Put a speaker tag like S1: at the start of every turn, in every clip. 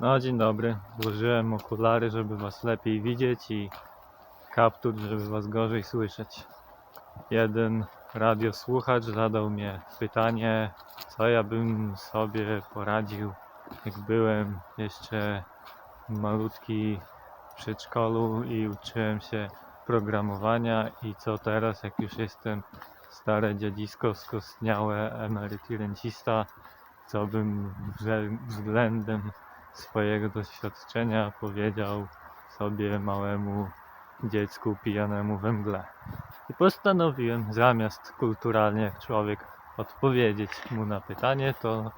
S1: No dzień dobry. Włożyłem okulary, żeby was lepiej widzieć i kaptur, żeby was gorzej słyszeć. Jeden radiosłuchacz zadał mnie pytanie, co ja bym sobie poradził, jak byłem jeszcze malutki w przedszkolu i uczyłem się programowania i co teraz, jak już jestem stare dziadzisko, skostniałe emeryt i rencista, co bym względem swojego doświadczenia powiedział sobie małemu dziecku pijanemu we mgle. I postanowiłem zamiast kulturalnie jak człowiek odpowiedzieć mu na pytanie, to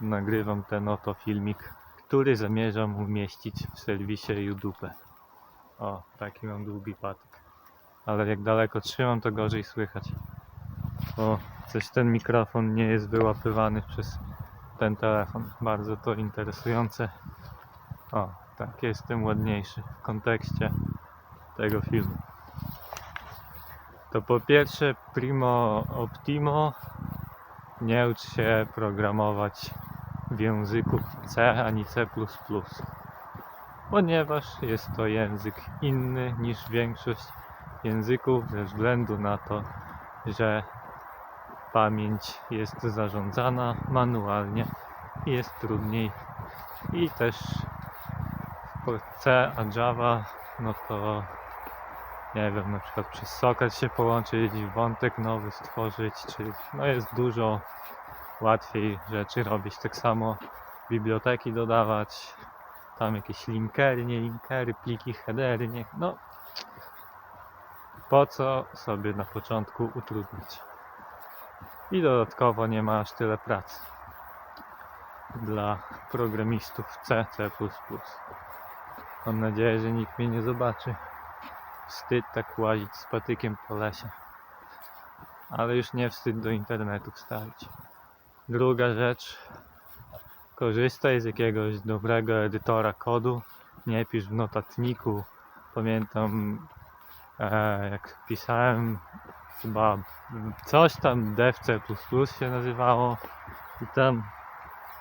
S1: nagrywam ten oto filmik, który zamierzam umieścić w serwisie YouTube. O, taki mam długi patyk. Ale jak daleko trzymam, to gorzej słychać. O, coś ten mikrofon nie jest wyłapywany przez ten telefon. Bardzo to interesujące. O, tak, jestem ładniejszy w kontekście tego filmu. To po pierwsze, primo optimo, nie ucz się programować w języku C ani C++, ponieważ jest to język inny niż większość języków ze względu na to, że pamięć jest zarządzana manualnie jest trudniej i też w C a Java no to nie wiem, na przykład przez socket się połączyć, wątek nowy stworzyć, czy no jest dużo łatwiej rzeczy robić. Tak samo biblioteki dodawać, tam jakieś linkery, nie linkery, pliki, headery, nie, no po co sobie na początku utrudnić. I dodatkowo nie ma aż tyle pracy dla programistów C, C++. Mam nadzieję, że nikt mnie nie zobaczy. Wstyd tak łazić z patykiem po lesie. Ale już nie wstyd do internetu wstawić. Druga rzecz. Korzystaj z jakiegoś dobrego edytora kodu. Nie pisz w notatniku. Pamiętam e, jak pisałem chyba coś tam DevC++ się nazywało i tam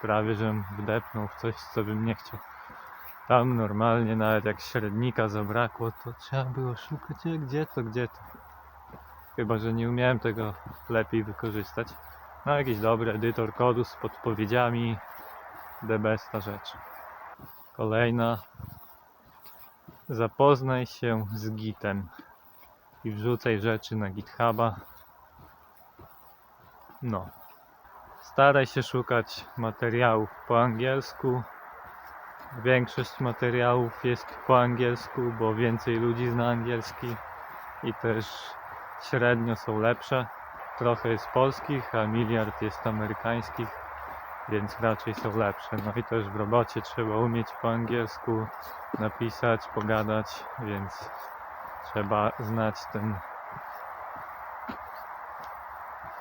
S1: prawie żem wdepnął w coś, co bym nie chciał. Tam normalnie nawet jak średnika zabrakło, to trzeba było szukać, gdzie to, gdzie to. Chyba, że nie umiałem tego lepiej wykorzystać. No jakiś dobry edytor kodu z podpowiedziami, the rzecz. Kolejna. Zapoznaj się z Gitem i wrzucaj rzeczy na GitHuba. No. Staraj się szukać materiałów po angielsku. Większość materiałów jest po angielsku, bo więcej ludzi zna angielski i też średnio są lepsze. Trochę jest polskich, a miliard jest amerykańskich, więc raczej są lepsze. No i też w robocie trzeba umieć po angielsku napisać, pogadać, więc trzeba znać ten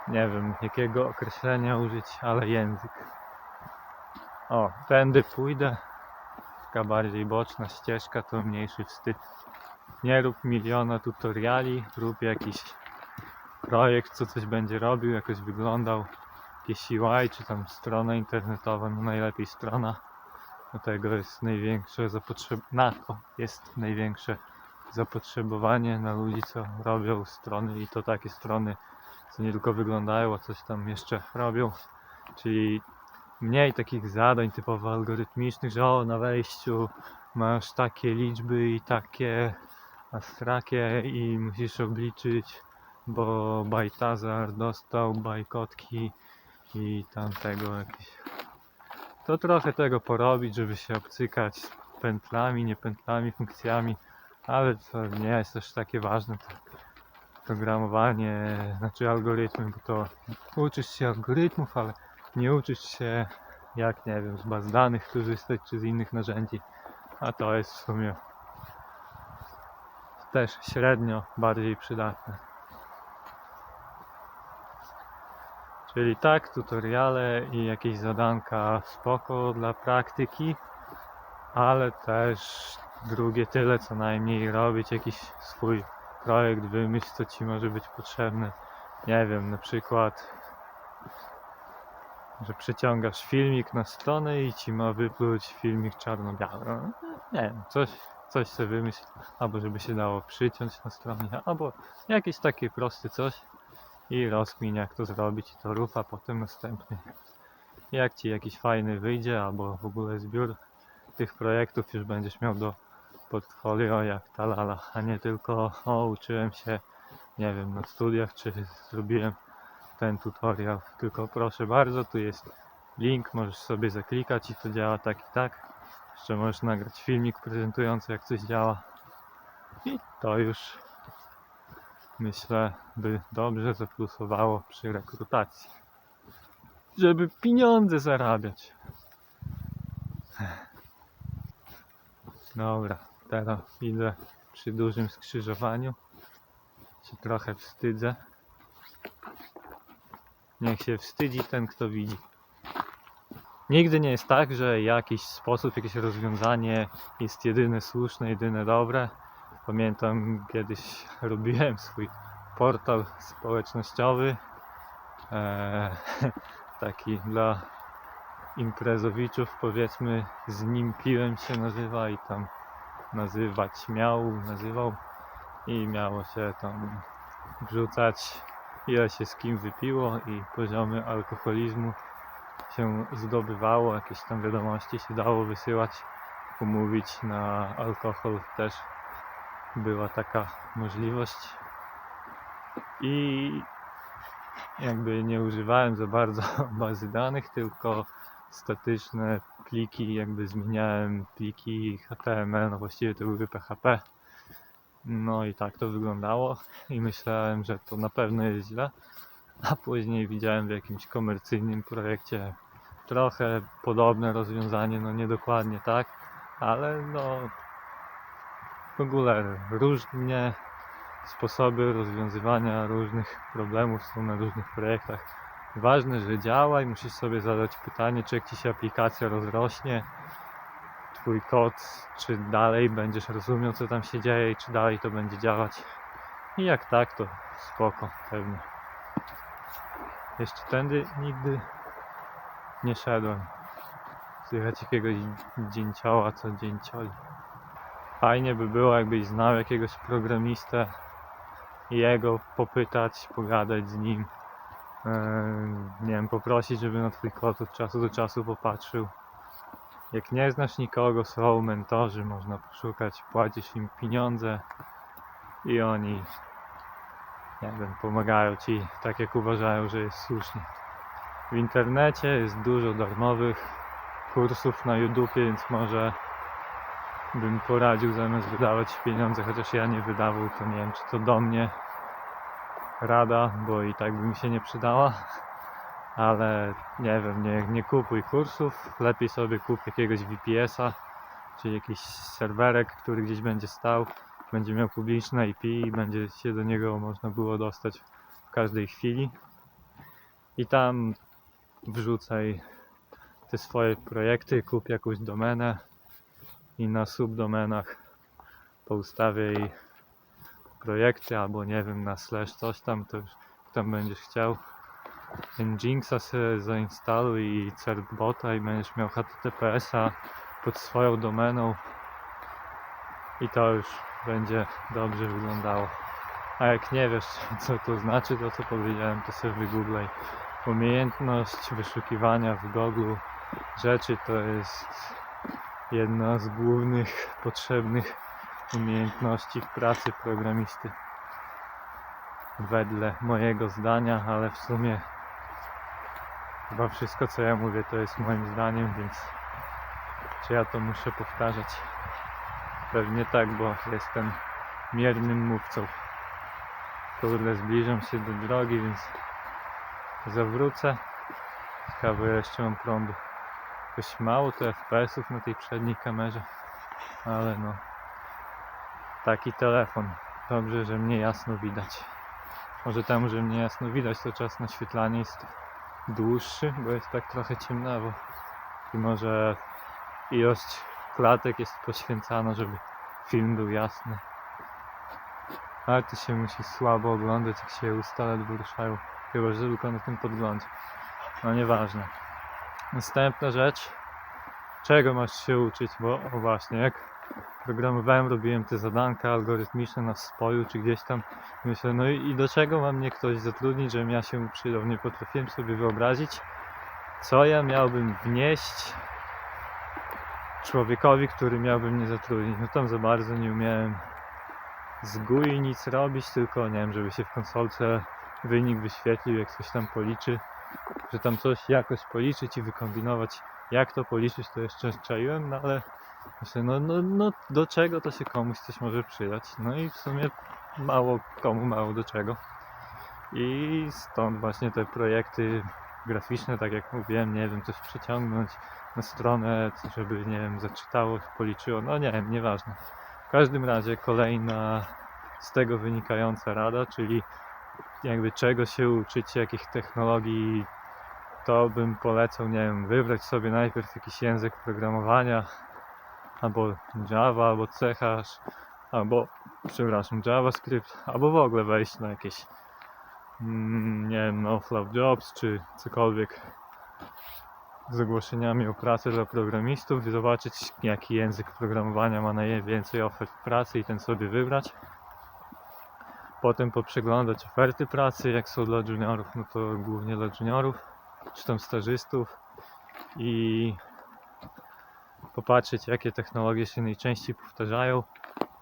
S1: nie wiem jakiego określenia użyć, ale język. O, tędy pójdę. Taka bardziej boczna ścieżka to mniejszy wstyd. Nie rób miliona tutoriali, rób jakiś projekt, co coś będzie robił, jakoś wyglądał. Jakieś UI, czy tam strona internetowa, no najlepiej strona. Do tego jest największe zapotrzebowanie, na to jest największe zapotrzebowanie na ludzi, co robią strony i to takie strony, co nie tylko wyglądają, a coś tam jeszcze robią. Czyli mniej takich zadań typowo algorytmicznych, że o, na wejściu masz takie liczby i takie astrakie i musisz obliczyć, bo Bajtazar dostał bajkotki i tamtego jakieś. To trochę tego porobić, żeby się obcykać pętlami, nie pętlami, funkcjami, ale to nie jest też takie ważne. To programowanie, znaczy algorytmy, bo to uczysz się algorytmów, ale nie uczysz się jak nie wiem, z baz danych korzystać czy z innych narzędzi, a to jest w sumie też średnio bardziej przydatne. Czyli tak, tutoriale i jakieś zadanka spoko dla praktyki, ale też drugie tyle co najmniej robić jakiś swój projekt, wymyśl co ci może być potrzebne. Nie wiem, na przykład że przeciągasz filmik na stronę i ci ma wypluć filmik czarno-biały. No, nie wiem, coś, coś sobie wymyśl, albo żeby się dało przyciąć na stronie, albo jakieś takie proste coś i rozkmin jak to zrobić to rób, a potem następny. Jak ci jakiś fajny wyjdzie, albo w ogóle zbiór tych projektów już będziesz miał do portfolio jak ta lala, a nie tylko o uczyłem się, nie wiem, na studiach, czy zrobiłem ten tutorial, tylko proszę bardzo, tu jest link, możesz sobie zaklikać i to działa tak i tak. Jeszcze możesz nagrać filmik prezentujący jak coś działa. I to już myślę by dobrze zaplusowało przy rekrutacji. Żeby pieniądze zarabiać. Dobra, teraz idę przy dużym skrzyżowaniu. Się trochę wstydzę. Niech się wstydzi ten, kto widzi. Nigdy nie jest tak, że jakiś sposób, jakieś rozwiązanie jest jedyne słuszne, jedyne dobre. Pamiętam kiedyś robiłem swój portal społecznościowy. E, taki dla imprezowiczów, powiedzmy, z nim piłem się nazywa i tam nazywać miał, nazywał i miało się tam wrzucać ile się z kim wypiło i poziomy alkoholizmu się zdobywało, jakieś tam wiadomości się dało wysyłać, umówić na alkohol też była taka możliwość. I jakby nie używałem za bardzo bazy danych, tylko statyczne pliki, jakby zmieniałem pliki HTML, no właściwie to były PHP. No i tak to wyglądało i myślałem, że to na pewno jest źle, a później widziałem w jakimś komercyjnym projekcie trochę podobne rozwiązanie, no nie dokładnie tak, ale no w ogóle różnie sposoby rozwiązywania różnych problemów są na różnych projektach. Ważne, że działa i musisz sobie zadać pytanie, czy jak ci się aplikacja rozrośnie, twój kod, czy dalej będziesz rozumiał, co tam się dzieje i czy dalej to będzie działać. I jak tak, to spoko, pewnie. Jeszcze tędy nigdy nie szedłem. Słychać jakiegoś dzięcioła, co dzięcioli. Fajnie by było, jakbyś znał jakiegoś programistę i jego popytać, pogadać z nim. Eee, nie wiem, poprosić, żeby na twój kod od czasu do czasu popatrzył. Jak nie znasz nikogo, są mentorzy, można poszukać, płacisz im pieniądze i oni, nie wiem, pomagają ci tak jak uważają, że jest słusznie. W internecie jest dużo darmowych kursów na YouTube, więc może bym poradził zamiast wydawać pieniądze, chociaż ja nie wydawał, to nie wiem, czy to do mnie rada, bo i tak by mi się nie przydała. Ale nie wiem, nie, nie kupuj kursów, lepiej sobie kup jakiegoś VPS-a, czy jakiś serwerek, który gdzieś będzie stał, będzie miał publiczne IP i będzie się do niego można było dostać w każdej chwili. I tam wrzucaj te swoje projekty, kup jakąś domenę i na subdomenach poustawiaj projekty albo nie wiem na slash coś tam, to już tam będziesz chciał. Nginxa sobie zainstaluj i certbota i będziesz miał HTTPS-a pod swoją domeną i to już będzie dobrze wyglądało. A jak nie wiesz co to znaczy, to co powiedziałem, to sobie wygooglaj. Umiejętność wyszukiwania w Google rzeczy to jest jedna z głównych potrzebnych umiejętności w pracy programisty. Wedle mojego zdania, ale w sumie chyba wszystko co ja mówię to jest moim zdaniem, więc czy ja to muszę powtarzać? Pewnie tak, bo jestem miernym mówcą. Kurde, zbliżam się do drogi, więc zawrócę. Ciekawe, jeszcze mam prądu. Jakoś mało to FPS-ów na tej przedniej kamerze, ale no. Taki telefon. Dobrze, że mnie jasno widać. Może temu, że mnie jasno widać, to czas naświetlania jest dłuższy, bo jest tak trochę ciemnawo. I może ilość klatek jest poświęcana, żeby film był jasny. Ale to się musi słabo oglądać, jak się usta ledwo ruszają. Chyba, że tylko na tym podglądzie. No nieważne. Następna rzecz, czego masz się uczyć, bo o właśnie, jak programowałem, robiłem te zadanka algorytmiczne na spoju czy gdzieś tam, myślę, no i, i do czego ma mnie ktoś zatrudnić, żebym ja się przydał, nie potrafiłem sobie wyobrazić, co ja miałbym wnieść człowiekowi, który miałby mnie zatrudnić. No tam za bardzo nie umiałem z GUI nic robić, tylko nie wiem, żeby się w konsolce wynik wyświetlił, jak coś tam policzy, że tam coś jakoś policzyć i wykombinować, jak to policzyć, to jeszcze czaiłem, no ale myślę, no, no, no do czego to się komuś coś może przydać. No i w sumie mało komu, mało do czego. I stąd właśnie te projekty graficzne, tak jak mówiłem, nie wiem, coś przeciągnąć na stronę, żeby, nie wiem, zaczytało, policzyło, no nie wiem, nieważne. W każdym razie kolejna z tego wynikająca rada, czyli jakby czego się uczyć, jakich technologii, to bym polecał, nie wiem, wybrać sobie najpierw jakiś język programowania, albo Java, albo C albo, przepraszam, JavaScript, albo w ogóle wejść na jakieś, mm, nie wiem, no, Flow Jobs, czy cokolwiek z ogłoszeniami o pracę dla programistów i zobaczyć jaki język programowania ma najwięcej ofert pracy i ten sobie wybrać. Potem poprzeglądać oferty pracy, jak są dla juniorów, no to głównie dla juniorów, czy tam stażystów i popatrzeć jakie technologie się najczęściej powtarzają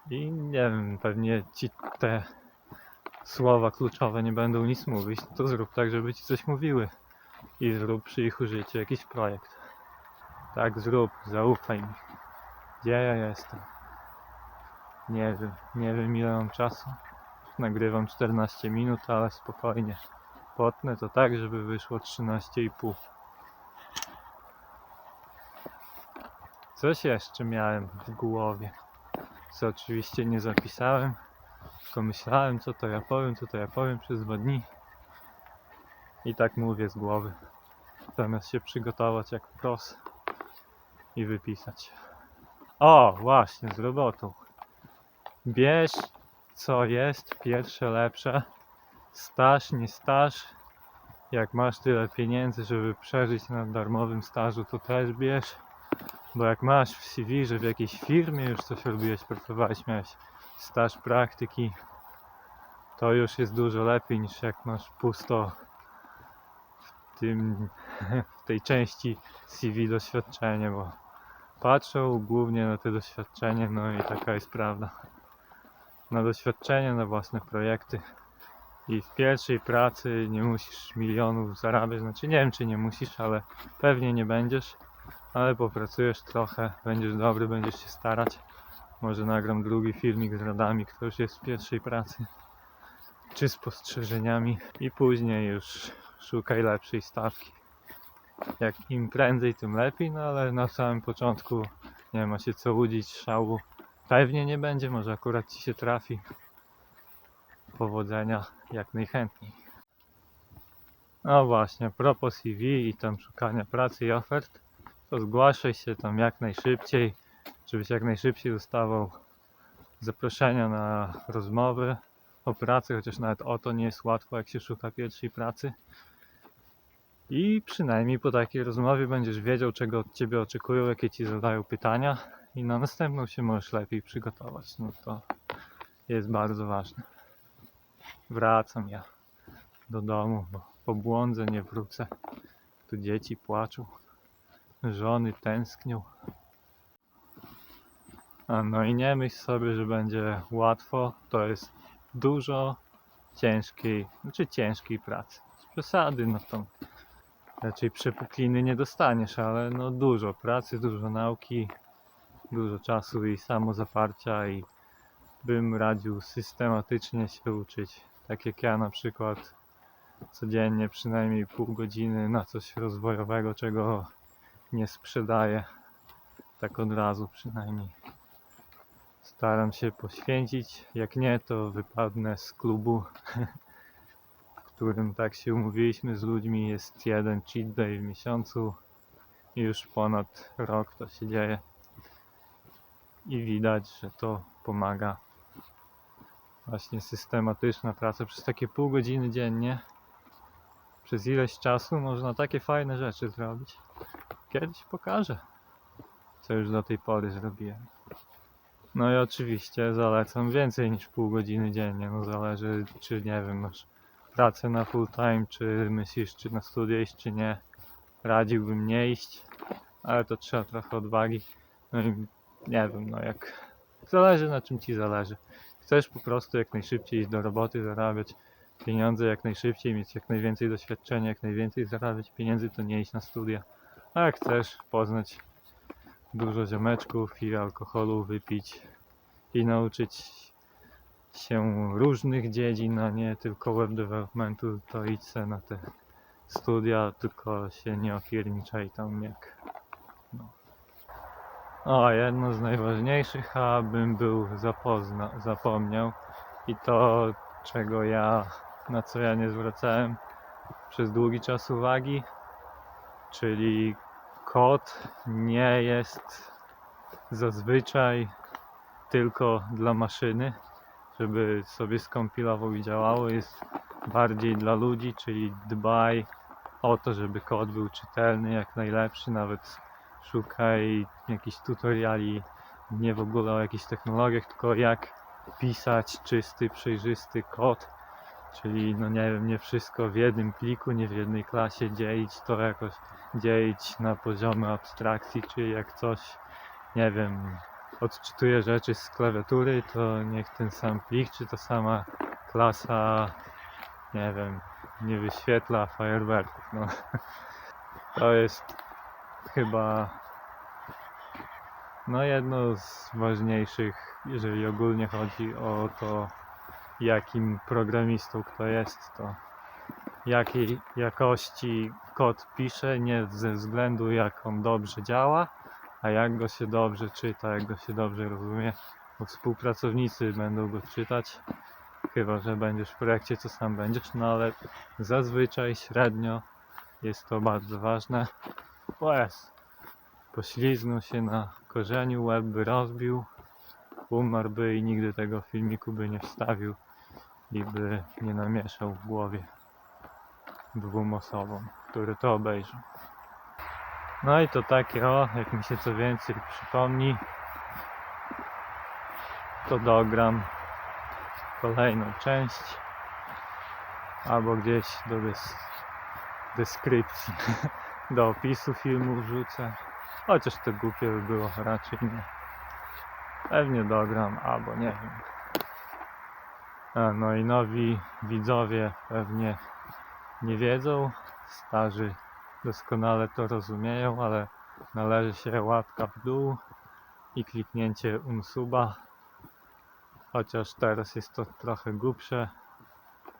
S1: i nie wiem, pewnie ci te słowa kluczowe nie będą nic mówić, to zrób tak, żeby ci coś mówiły i zrób przy ich użyciu jakiś projekt. Tak zrób, zaufaj mi. Gdzie ja jestem? Nie wiem, nie wiem ile mam czasu. Nagrywam 14 minut, ale spokojnie. Potnę to tak, żeby wyszło 13,5. Coś jeszcze miałem w głowie, co oczywiście nie zapisałem, tylko myślałem, co to ja powiem, co to ja powiem przez dwa dni. I tak mówię z głowy, zamiast się przygotować jak pros i wypisać. O, właśnie, z robotą. Bierz co jest, pierwsze lepsze. Staż, nie staż. Jak masz tyle pieniędzy, żeby przeżyć na darmowym stażu, to też bierz. Bo jak masz w CV, że w jakiejś firmie już coś robiłeś, pracowałeś, miałeś staż praktyki, to już jest dużo lepiej niż jak masz pusto w tym, w tej części CV doświadczenie, bo patrzą głównie na te doświadczenie, no i taka jest prawda. Na doświadczenie, na własne projekty. I w pierwszej pracy nie musisz milionów zarabiać, znaczy nie wiem czy nie musisz, ale pewnie nie będziesz, ale popracujesz trochę, będziesz dobry, będziesz się starać. Może nagram drugi filmik z radami, kto już jest w pierwszej pracy, czy spostrzeżeniami i później już szukaj lepszej stawki. Jak im prędzej, tym lepiej, no ale na samym początku nie ma się co łudzić, szału pewnie nie będzie, może akurat ci się trafi. Powodzenia jak najchętniej. No właśnie, propos CV i tam szukania pracy i ofert, to zgłaszaj się tam jak najszybciej, żebyś jak najszybciej dostawał zaproszenia na rozmowy o pracy, chociaż nawet o to nie jest łatwo, jak się szuka pierwszej pracy. I przynajmniej po takiej rozmowie będziesz wiedział, czego od ciebie oczekują, jakie ci zadają pytania, i na następną się możesz lepiej przygotować. No to jest bardzo ważne. Wracam ja do domu, bo pobłądzę, nie wrócę. Tu dzieci płaczą, żony tęsknią. A no i nie myśl sobie, że będzie łatwo. To jest dużo ciężkiej, znaczy ciężkiej pracy. Z przesady, no to raczej przepukliny nie dostaniesz, ale no dużo pracy, dużo nauki, dużo czasu i samozaparcia i bym radził systematycznie się uczyć. Tak jak ja na przykład codziennie przynajmniej pół godziny na coś rozwojowego, czego nie sprzedaję. Tak od razu przynajmniej. Staram się poświęcić. Jak nie, to wypadnę z klubu, w którym tak się umówiliśmy z ludźmi. Jest jeden cheat day w miesiącu i już ponad rok to się dzieje i widać, że to pomaga. Właśnie systematyczna praca przez takie pół godziny dziennie. Przez ileś czasu można takie fajne rzeczy zrobić. kiedyś pokażę, co już do tej pory zrobiłem. No i oczywiście zalecam więcej niż pół godziny dziennie. No zależy, czy nie wiem, masz pracę na full time, czy myślisz, czy na studia iść, czy nie. Radziłbym nie iść, ale to trzeba trochę odwagi. No i nie wiem, no jak. Zależy na czym ci zależy. Chcesz po prostu jak najszybciej iść do roboty, zarabiać pieniądze jak najszybciej, mieć jak najwięcej doświadczenia, jak najwięcej zarabiać pieniędzy, to nie iść na studia. A jak chcesz poznać dużo ziomeczków i alkoholu wypić i nauczyć się różnych dziedzin, a nie tylko web developmentu, to idź se na te studia, tylko się nie opierniczaj tam jak. No. O, jedno z najważniejszych, abym był zapozna, zapomniał. I to, czego ja, na co ja nie zwracałem przez długi czas uwagi, czyli kod nie jest zazwyczaj tylko dla maszyny, żeby sobie skompilował i działało, jest bardziej dla ludzi, czyli dbaj o to, żeby kod był czytelny, jak najlepszy, nawet szukaj jakichś tutoriali, nie w ogóle o jakichś technologiach, tylko jak pisać czysty, przejrzysty kod, czyli no nie wiem, nie wszystko w jednym pliku, nie w jednej klasie dzielić, to jakoś dzielić na poziomy abstrakcji, czyli jak coś, nie wiem, odczytuje rzeczy z klawiatury, to niech ten sam plik, czy ta sama klasa, nie wiem, nie wyświetla fajerwerków. No. To jest chyba no jedno z ważniejszych, jeżeli ogólnie chodzi o to, jakim programistą kto jest, to jakiej jakości kod pisze, nie ze względu jak on dobrze działa, a jak go się dobrze czyta, jak go się dobrze rozumie, bo współpracownicy będą go czytać, chyba że będziesz w projekcie, co sam będziesz, no ale zazwyczaj średnio jest to bardzo ważne. Jest. Pośliznął się na korzeniu, łeb by rozbił, umarłby i nigdy tego filmiku by nie wstawił i by nie namieszał w głowie dwóm osobom, które to obejrzą. No i to takie o, jak mi się co więcej przypomni, to dogram kolejną część albo gdzieś do dys- deskrypcji, do opisu filmu wrzucę. Chociaż to głupie by było, raczej nie. Pewnie dogram, albo nie wiem. A, no i nowi widzowie pewnie nie wiedzą, starzy doskonale to rozumieją, ale należy się łapka w dół i kliknięcie unsuba. Chociaż teraz jest to trochę głupsze,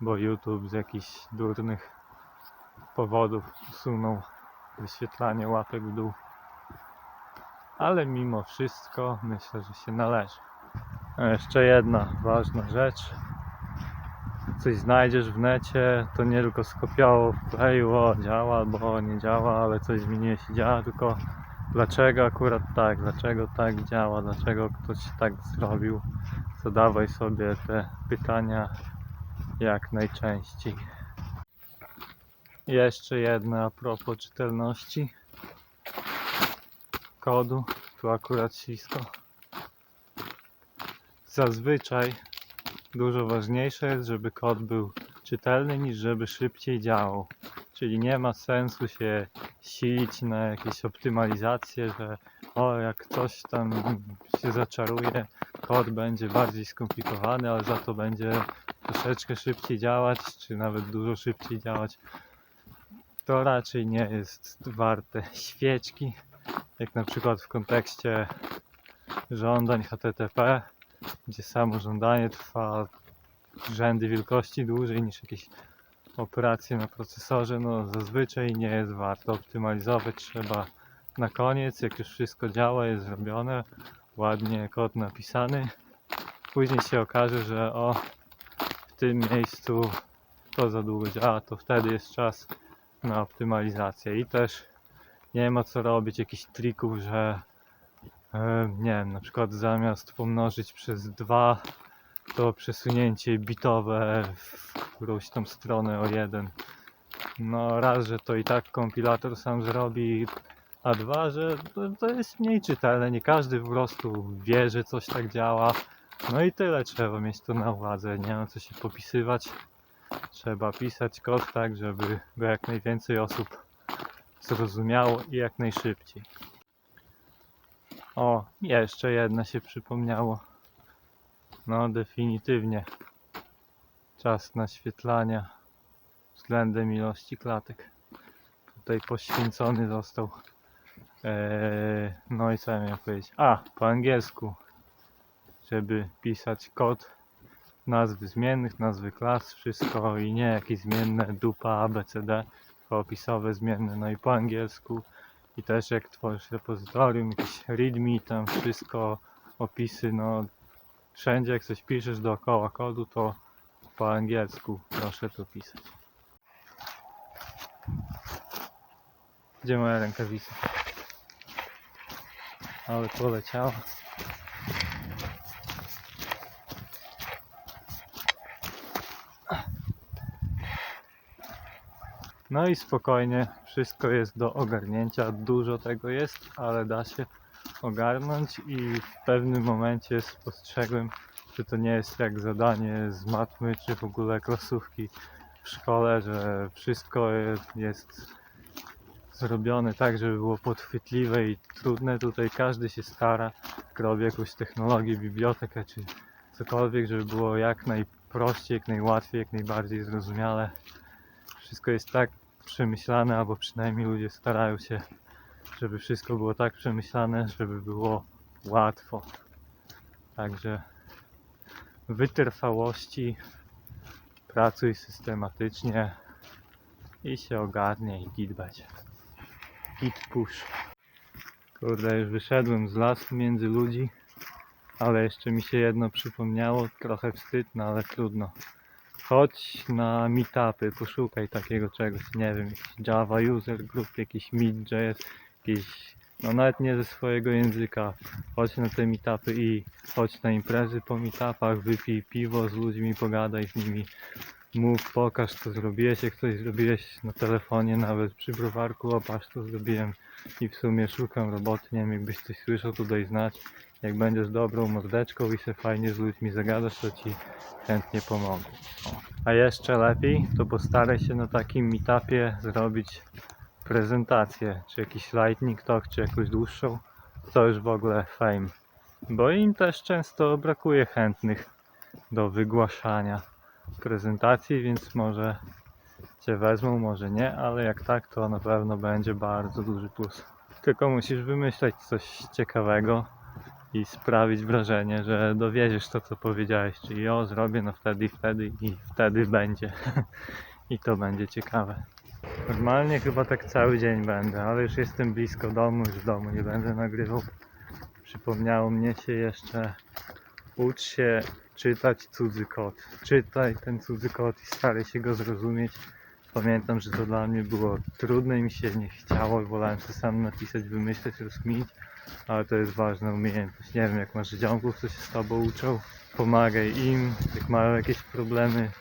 S1: bo YouTube z jakichś durnych powodów usunął wyświetlanie łapek w dół. Ale mimo wszystko myślę, że się należy. A jeszcze jedna ważna rzecz. Coś znajdziesz w necie, to nie tylko skopiował, wkleiło, działa albo nie działa, ale coś zmieniłeś i działa, tylko dlaczego akurat tak, dlaczego tak działa, dlaczego ktoś tak zrobił. Zadawaj sobie te pytania jak najczęściej. Jeszcze jedna a propos czytelności kodu. Tu akurat ślisko. Zazwyczaj dużo ważniejsze jest, żeby kod był czytelny niż żeby szybciej działał. Czyli nie ma sensu się silić na jakieś optymalizacje, że o jak coś tam się zaczaruje, kod będzie bardziej skomplikowany, ale za to będzie troszeczkę szybciej działać, czy nawet dużo szybciej działać. To raczej nie jest warte świeczki, jak na przykład w kontekście żądań HTTP, gdzie samo żądanie trwa rzędy wielkości dłużej niż jakieś operacje na procesorze, no zazwyczaj nie jest warto optymalizować, trzeba na koniec, jak już wszystko działa, jest zrobione, ładnie kod napisany, później się okaże, że o w tym miejscu to za długo działa, to wtedy jest czas na optymalizację i też nie ma co robić jakichś trików, że e, nie wiem, na przykład zamiast pomnożyć przez dwa to przesunięcie bitowe w którąś tam stronę o jeden No raz, że to i tak kompilator sam zrobi, a dwa, że to, to jest mniej czytelne. Nie każdy po prostu wie, że coś tak działa. No i tyle trzeba mieć to na uwadze. Nie ma co się popisywać. Trzeba pisać kod tak, żeby go jak najwięcej osób zrozumiało i jak najszybciej. O, jeszcze jedna się przypomniało. No, definitywnie. Czas naświetlania względem ilości klatek. Tutaj poświęcony został. Eee, no i co ja miałem powiedzieć? A, po angielsku. Żeby pisać kod nazwy zmiennych, nazwy klas, wszystko i nie jakieś zmienne dupa, ABCD, tylko opisowe zmienne, no i po angielsku. I też jak tworzysz repozytorium, jakieś readme, tam wszystko, opisy, no wszędzie jak coś piszesz dookoła kodu, to po angielsku proszę to pisać. Gdzie moja rękawica? Ale poleciała. No i spokojnie, wszystko jest do ogarnięcia. Dużo tego jest, ale da się ogarnąć i w pewnym momencie spostrzegłem, że to nie jest jak zadanie z matmy czy w ogóle klasówki w szkole, że wszystko jest- zrobione tak, żeby było podchwytliwe i trudne. Tutaj każdy się stara, robi jakąś technologię, bibliotekę czy cokolwiek, żeby było jak najprościej, jak najłatwiej, jak najbardziej zrozumiale. Wszystko jest tak przemyślane, albo przynajmniej ludzie starają się, żeby wszystko było tak przemyślane, żeby było łatwo. Także wytrwałości, pracuj systematycznie i się ogarnie i git będzie. Git push. Kurde, już wyszedłem z lasu między ludzi, ale jeszcze mi się jedno przypomniało, trochę wstyd, no ale trudno. Chodź na meetupy, poszukaj takiego czegoś, nie wiem, jakiś Java User Group, jakiś Meet.js, jakiś, no nawet nie ze swojego języka. Chodź na te meetupy i chodź na imprezy po meetupach, wypij piwo z ludźmi, pogadaj z nimi, mów, pokaż co zrobiłeś, jak coś zrobiłeś na telefonie, nawet przy browarku, o patrz co zrobiłem i w sumie szukam roboty, nie wiem, jakbyś coś słyszał, to daj znać. Jak będziesz dobrą mordeczką i się fajnie z ludźmi zagadasz, to ci chętnie pomogę. A jeszcze lepiej, to postaraj się na takim meetupie zrobić prezentację, czy jakiś lightning talk, czy jakąś dłuższą, to już w ogóle fame. Bo im też często brakuje chętnych do wygłaszania prezentacji, więc może Cię wezmą, może nie, ale jak tak, to na pewno będzie bardzo duży plus. Tylko musisz wymyśleć coś ciekawego i sprawić wrażenie, że dowieziesz to, co powiedziałeś, czyli o, zrobię no wtedy wtedy i wtedy będzie. I to będzie ciekawe. Normalnie chyba tak cały dzień będę, ale już jestem blisko domu, już w domu nie będę nagrywał. Przypomniało mnie się jeszcze ucz się czytać cudzy kod. Czytaj ten cudzy kod i staraj się go zrozumieć. Pamiętam, że to dla mnie było trudne i mi się nie chciało. Wolałem to sam napisać, wymyśleć, rozkminić, ale to jest ważna umiejętność. Nie wiem, jak masz ziomków, co się z tobą uczą, pomagaj im, jak mają jakieś problemy,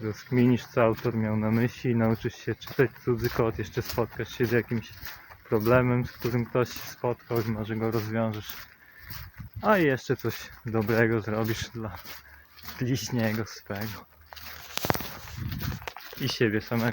S1: rozkminisz, co autor miał na myśli, nauczysz się czytać cudzy kod, jeszcze spotkasz się z jakimś problemem, z którym ktoś się spotkał i może go rozwiążesz. A i jeszcze coś dobrego zrobisz dla bliźniego swego i siebie samego.